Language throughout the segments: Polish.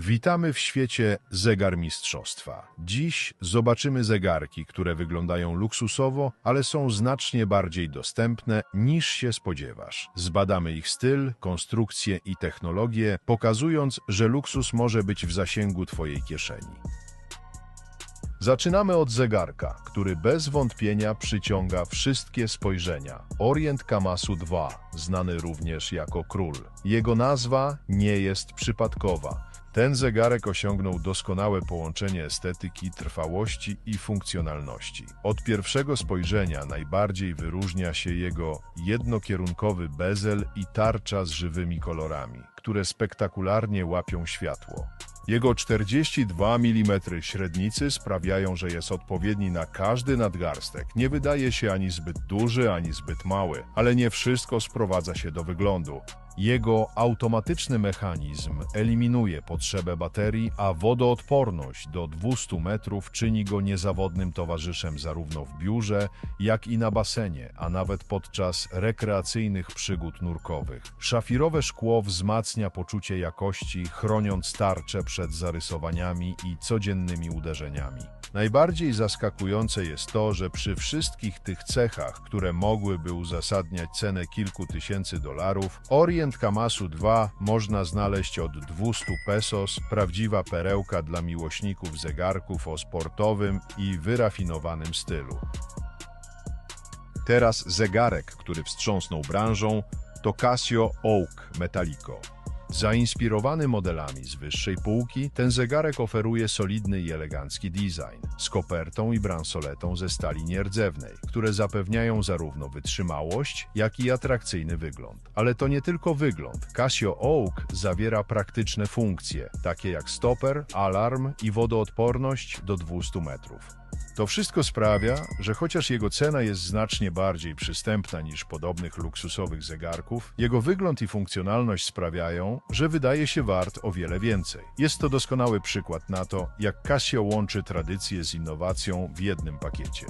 Witamy w świecie zegarmistrzostwa. Dziś zobaczymy zegarki, które wyglądają luksusowo, ale są znacznie bardziej dostępne niż się spodziewasz. Zbadamy ich styl, konstrukcję i technologię, pokazując, że luksus może być w zasięgu Twojej kieszeni. Zaczynamy od zegarka, który bez wątpienia przyciąga wszystkie spojrzenia. Orient Kamasu 2, znany również jako król. Jego nazwa nie jest przypadkowa. Ten zegarek osiągnął doskonałe połączenie estetyki, trwałości i funkcjonalności. Od pierwszego spojrzenia najbardziej wyróżnia się jego jednokierunkowy bezel i tarcza z żywymi kolorami, które spektakularnie łapią światło. Jego 42 mm średnicy sprawiają, że jest odpowiedni na każdy nadgarstek. Nie wydaje się ani zbyt duży, ani zbyt mały, ale nie wszystko sprowadza się do wyglądu. Jego automatyczny mechanizm eliminuje potrzebę baterii, a wodoodporność do 200 metrów czyni go niezawodnym towarzyszem zarówno w biurze, jak i na basenie, a nawet podczas rekreacyjnych przygód nurkowych. Szafirowe szkło wzmacnia poczucie jakości, chroniąc tarczę przed zarysowaniami i codziennymi uderzeniami. Najbardziej zaskakujące jest to, że przy wszystkich tych cechach, które mogłyby uzasadniać cenę kilku tysięcy dolarów, Orient Kamasu 2 można znaleźć od 200 pesos, prawdziwa perełka dla miłośników zegarków o sportowym i wyrafinowanym stylu. Teraz zegarek, który wstrząsnął branżą, to Casio Oak Metallico. Zainspirowany modelami z wyższej półki, ten zegarek oferuje solidny i elegancki design, z kopertą i bransoletą ze stali nierdzewnej, które zapewniają zarówno wytrzymałość, jak i atrakcyjny wygląd. Ale to nie tylko wygląd. Casio Oak zawiera praktyczne funkcje, takie jak stoper, alarm i wodoodporność do 200 metrów. To wszystko sprawia, że chociaż jego cena jest znacznie bardziej przystępna niż podobnych luksusowych zegarków, jego wygląd i funkcjonalność sprawiają, że wydaje się wart o wiele więcej. Jest to doskonały przykład na to, jak Casio łączy tradycję z innowacją w jednym pakiecie.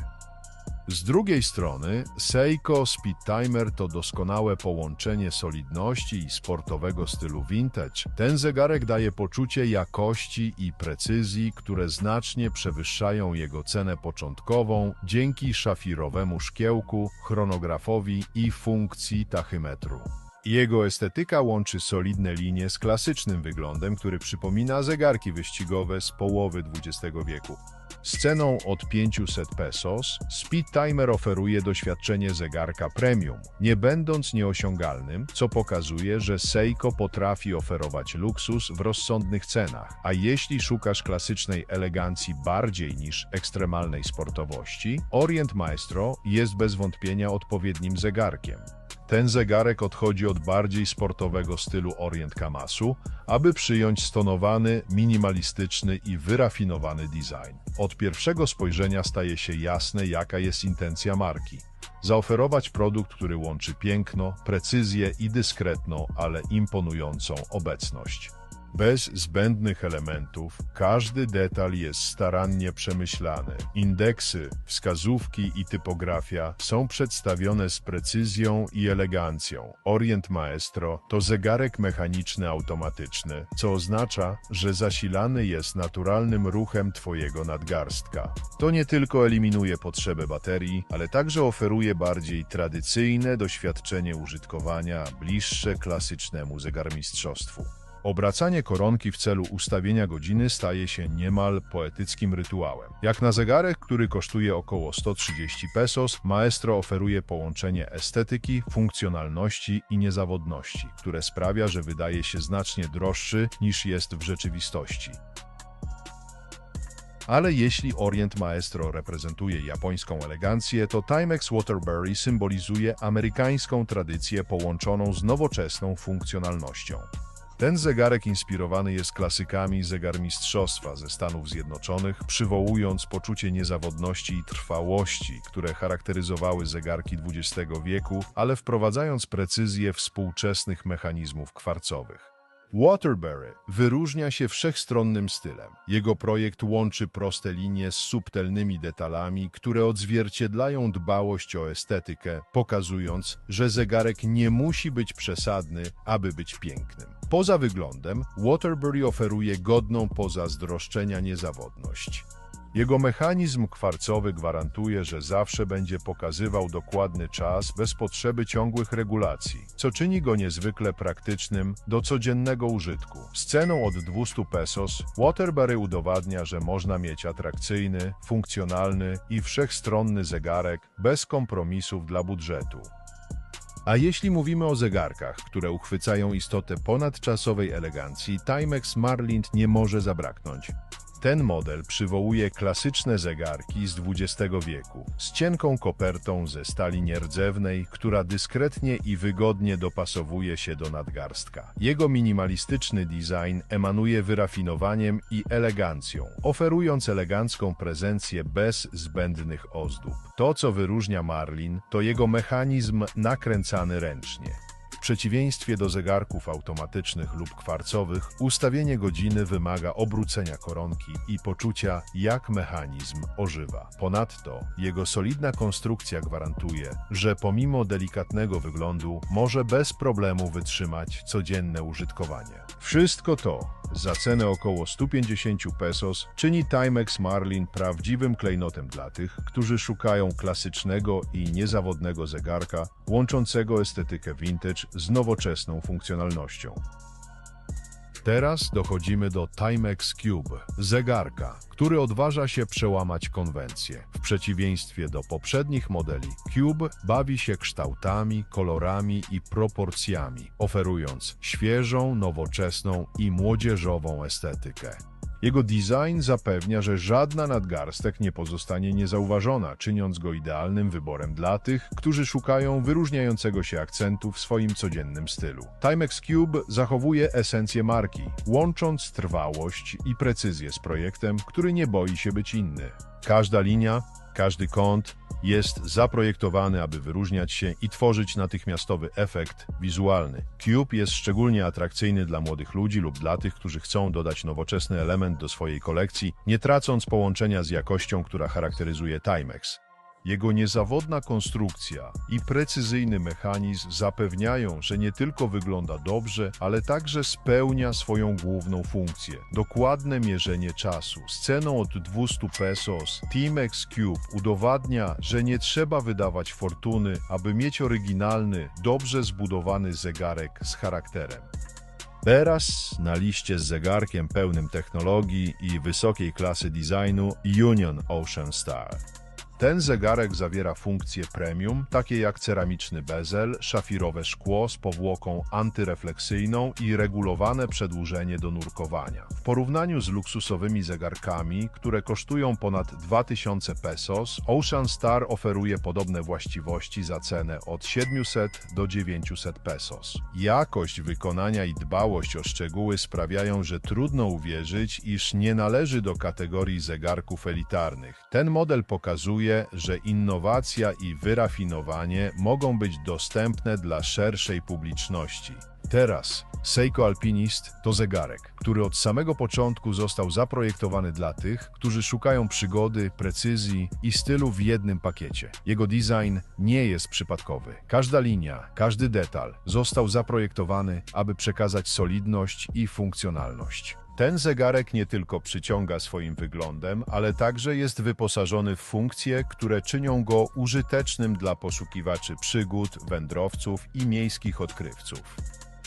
Z drugiej strony, Seiko Speed Timer to doskonałe połączenie solidności i sportowego stylu vintage. Ten zegarek daje poczucie jakości i precyzji, które znacznie przewyższają jego cenę początkową dzięki szafirowemu szkiełku, chronografowi i funkcji tachymetru. Jego estetyka łączy solidne linie z klasycznym wyglądem, który przypomina zegarki wyścigowe z połowy XX wieku. Z ceną od 500 pesos, Speed Timer oferuje doświadczenie zegarka premium, nie będąc nieosiągalnym, co pokazuje, że Seiko potrafi oferować luksus w rozsądnych cenach. A jeśli szukasz klasycznej elegancji bardziej niż ekstremalnej sportowości, Orient Maestro jest bez wątpienia odpowiednim zegarkiem. Ten zegarek odchodzi od bardziej sportowego stylu Orient Kamasu, aby przyjąć stonowany, minimalistyczny i wyrafinowany design. Od pierwszego spojrzenia staje się jasne, jaka jest intencja marki. Zaoferować produkt, który łączy piękno, precyzję i dyskretną, ale imponującą obecność. Bez zbędnych elementów, każdy detal jest starannie przemyślany. Indeksy, wskazówki i typografia są przedstawione z precyzją i elegancją. Orient Maestro to zegarek mechaniczny automatyczny, co oznacza, że zasilany jest naturalnym ruchem Twojego nadgarstka. To nie tylko eliminuje potrzebę baterii, ale także oferuje bardziej tradycyjne doświadczenie użytkowania, bliższe klasycznemu zegarmistrzostwu. Obracanie koronki w celu ustawienia godziny staje się niemal poetyckim rytuałem. Jak na zegarek, który kosztuje około 130 pesos, Maestro oferuje połączenie estetyki, funkcjonalności i niezawodności, które sprawia, że wydaje się znacznie droższy niż jest w rzeczywistości. Ale jeśli Orient Maestro reprezentuje japońską elegancję, to Timex Waterbury symbolizuje amerykańską tradycję połączoną z nowoczesną funkcjonalnością. Ten zegarek inspirowany jest klasykami zegarmistrzostwa ze Stanów Zjednoczonych, przywołując poczucie niezawodności i trwałości, które charakteryzowały zegarki XX wieku, ale wprowadzając precyzję współczesnych mechanizmów kwarcowych. Waterbury wyróżnia się wszechstronnym stylem. Jego projekt łączy proste linie z subtelnymi detalami, które odzwierciedlają dbałość o estetykę, pokazując, że zegarek nie musi być przesadny, aby być pięknym. Poza wyglądem, Waterbury oferuje godną pozazdroszczenia niezawodność. Jego mechanizm kwarcowy gwarantuje, że zawsze będzie pokazywał dokładny czas bez potrzeby ciągłych regulacji, co czyni go niezwykle praktycznym do codziennego użytku. Z ceną od 200 pesos Waterbury udowadnia, że można mieć atrakcyjny, funkcjonalny i wszechstronny zegarek bez kompromisów dla budżetu. A jeśli mówimy o zegarkach, które uchwycają istotę ponadczasowej elegancji, Timex Marlin nie może zabraknąć. Ten model przywołuje klasyczne zegarki z XX wieku z cienką kopertą ze stali nierdzewnej, która dyskretnie i wygodnie dopasowuje się do nadgarstka. Jego minimalistyczny design emanuje wyrafinowaniem i elegancją, oferując elegancką prezencję bez zbędnych ozdób. To, co wyróżnia Marlin, to jego mechanizm nakręcany ręcznie. Przeciwieństwie do zegarków automatycznych lub kwarcowych, ustawienie godziny wymaga obrócenia koronki i poczucia, jak mechanizm ożywa. Ponadto jego solidna konstrukcja gwarantuje, że pomimo delikatnego wyglądu może bez problemu wytrzymać codzienne użytkowanie. Wszystko to za cenę około 150 pesos czyni Timex Marlin prawdziwym klejnotem dla tych, którzy szukają klasycznego i niezawodnego zegarka łączącego estetykę vintage z nowoczesną funkcjonalnością. Teraz dochodzimy do Timex Cube, zegarka, który odważa się przełamać konwencję. W przeciwieństwie do poprzednich modeli, Cube bawi się kształtami, kolorami i proporcjami, oferując świeżą, nowoczesną i młodzieżową estetykę. Jego design zapewnia, że żadna nadgarstek nie pozostanie niezauważona, czyniąc go idealnym wyborem dla tych, którzy szukają wyróżniającego się akcentu w swoim codziennym stylu. Timex Cube zachowuje esencję marki, łącząc trwałość i precyzję z projektem, który nie boi się być inny. Każda linia, każdy kąt jest zaprojektowany, aby wyróżniać się i tworzyć natychmiastowy efekt wizualny. Cube jest szczególnie atrakcyjny dla młodych ludzi lub dla tych, którzy chcą dodać nowoczesny element do swojej kolekcji, nie tracąc połączenia z jakością, która charakteryzuje Timex. Jego niezawodna konstrukcja i precyzyjny mechanizm zapewniają, że nie tylko wygląda dobrze, ale także spełnia swoją główną funkcję. Dokładne mierzenie czasu z ceną od 200 pesos Timex Cube udowadnia, że nie trzeba wydawać fortuny, aby mieć oryginalny, dobrze zbudowany zegarek z charakterem. Teraz na liście z zegarkiem pełnym technologii i wysokiej klasy designu Union Ocean Star. Ten zegarek zawiera funkcje premium, takie jak ceramiczny bezel, szafirowe szkło z powłoką antyrefleksyjną i regulowane przedłużenie do nurkowania. W porównaniu z luksusowymi zegarkami, które kosztują ponad 2000 pesos, Ocean Star oferuje podobne właściwości za cenę od 700 do 900 pesos. Jakość wykonania i dbałość o szczegóły sprawiają, że trudno uwierzyć, iż nie należy do kategorii zegarków elitarnych. Ten model że innowacja i wyrafinowanie mogą być dostępne dla szerszej publiczności. Teraz Seiko Alpinist to zegarek, który od samego początku został zaprojektowany dla tych, którzy szukają przygody, precyzji i stylu w jednym pakiecie. Jego design nie jest przypadkowy. Każda linia, każdy detal został zaprojektowany, aby przekazać solidność i funkcjonalność. Ten zegarek nie tylko przyciąga swoim wyglądem, ale także jest wyposażony w funkcje, które czynią go użytecznym dla poszukiwaczy przygód, wędrowców i miejskich odkrywców.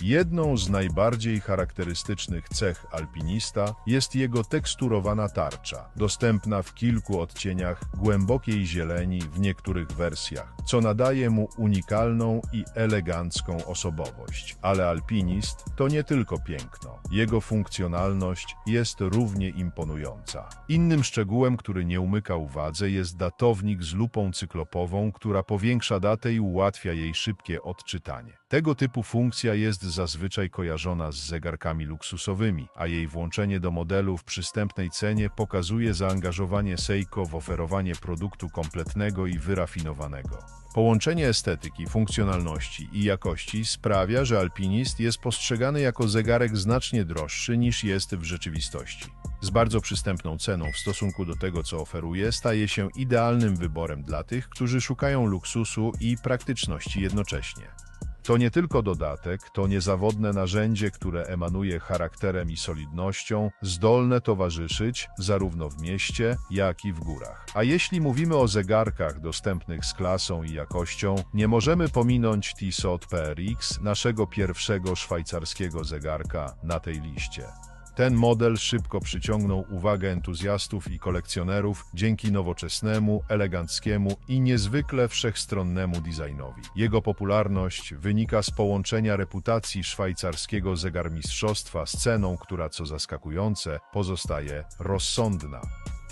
Jedną z najbardziej charakterystycznych cech alpinista jest jego teksturowana tarcza, dostępna w kilku odcieniach głębokiej zieleni w niektórych wersjach, co nadaje mu unikalną i elegancką osobowość. Ale alpinist to nie tylko piękno. Jego funkcjonalność jest równie imponująca. Innym szczegółem, który nie umyka uwadze, jest datownik z lupą cyklopową, która powiększa datę i ułatwia jej szybkie odczytanie. Tego typu funkcja jest zazwyczaj kojarzona z zegarkami luksusowymi, a jej włączenie do modelu w przystępnej cenie pokazuje zaangażowanie Seiko w oferowanie produktu kompletnego i wyrafinowanego. Połączenie estetyki, funkcjonalności i jakości sprawia, że alpinist jest postrzegany jako zegarek znacznie droższy niż jest w rzeczywistości. Z bardzo przystępną ceną w stosunku do tego, co oferuje, staje się idealnym wyborem dla tych, którzy szukają luksusu i praktyczności jednocześnie. To nie tylko dodatek, to niezawodne narzędzie, które emanuje charakterem i solidnością, zdolne towarzyszyć zarówno w mieście, jak i w górach. A jeśli mówimy o zegarkach dostępnych z klasą i jakością, nie możemy pominąć Tissot PRX, naszego pierwszego szwajcarskiego zegarka na tej liście. Ten model szybko przyciągnął uwagę entuzjastów i kolekcjonerów dzięki nowoczesnemu, eleganckiemu i niezwykle wszechstronnemu designowi. Jego popularność wynika z połączenia reputacji szwajcarskiego zegarmistrzostwa z ceną, która co zaskakujące pozostaje rozsądna.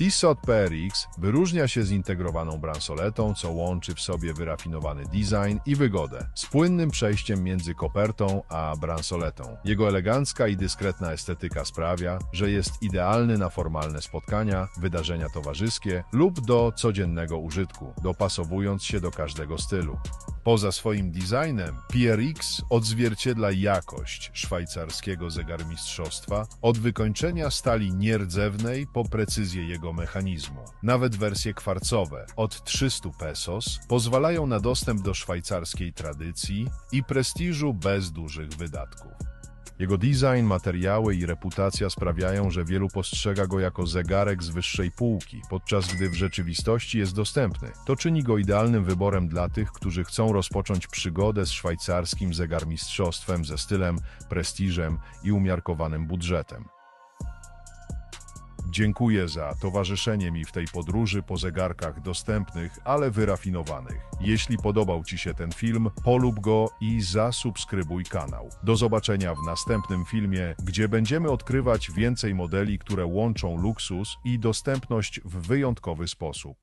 Tissot PRX wyróżnia się zintegrowaną bransoletą, co łączy w sobie wyrafinowany design i wygodę, z płynnym przejściem między kopertą a bransoletą. Jego elegancka i dyskretna estetyka sprawia, że jest idealny na formalne spotkania, wydarzenia towarzyskie lub do codziennego użytku, dopasowując się do każdego stylu. Poza swoim designem, PRX odzwierciedla jakość szwajcarskiego zegarmistrzostwa od wykończenia stali nierdzewnej po precyzję jego mechanizmu. Nawet wersje kwarcowe od 300 pesos pozwalają na dostęp do szwajcarskiej tradycji i prestiżu bez dużych wydatków. Jego design, materiały i reputacja sprawiają, że wielu postrzega go jako zegarek z wyższej półki, podczas gdy w rzeczywistości jest dostępny. To czyni go idealnym wyborem dla tych, którzy chcą rozpocząć przygodę z szwajcarskim zegarmistrzostwem ze stylem, prestiżem i umiarkowanym budżetem. Dziękuję za towarzyszenie mi w tej podróży po zegarkach dostępnych, ale wyrafinowanych. Jeśli podobał Ci się ten film, polub go i zasubskrybuj kanał. Do zobaczenia w następnym filmie, gdzie będziemy odkrywać więcej modeli, które łączą luksus i dostępność w wyjątkowy sposób.